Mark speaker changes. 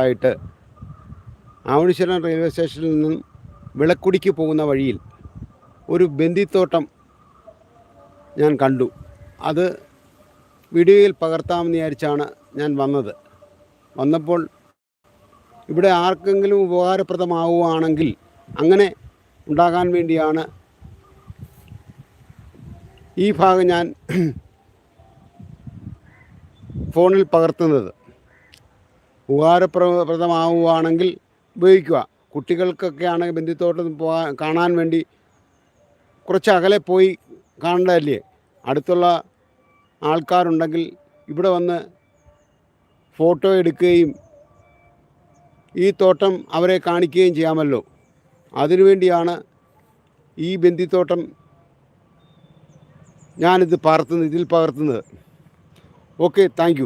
Speaker 1: ആയിട്ട് ആവണിശ്വരം റെയിൽവേ സ്റ്റേഷനിൽ നിന്നും വിളക്കുടിക്ക് പോകുന്ന വഴിയിൽ ഒരു ബന്ദിത്തോട്ടം ഞാൻ കണ്ടു. അത് വീഡിയോയിൽ പകർത്താമെന്ന് വിചാരിച്ചാണ് ഞാൻ വന്നത്. വന്നപ്പോൾ ഇവിടെ ആർക്കെങ്കിലും ഉപകാരപ്രദമാവുകയാണെങ്കിൽ അങ്ങനെ ഉണ്ടാകാൻ വേണ്ടിയാണ് ഈ ഭാഗം ഞാൻ ഫോണിൽ പകർത്തുന്നത്. ഉപകാരപ്രദമാവുകയാണെങ്കിൽ ഉപയോഗിക്കുക. കുട്ടികൾക്കൊക്കെ ആണെങ്കിൽ ബന്ധിത്തോട്ടം പോകാൻ കാണാൻ വേണ്ടി കുറച്ച് അകലെ പോയി കാണേണ്ടതല്ലേ? അടുത്തുള്ള ആൾക്കാരുണ്ടെങ്കിൽ ഇവിടെ വന്ന് ഫോട്ടോ എടുക്കുകയും ഈ തോട്ടം അവരെ കാണിക്കുകയും ചെയ്യാമല്ലോ. അതിനുവേണ്ടിയാണ് ഈ ബന്ധിത്തോട്ടം ഞാനിത് പകർത്തുന്നത് ഇതിൽ പകർത്തുന്നത്. Okay thank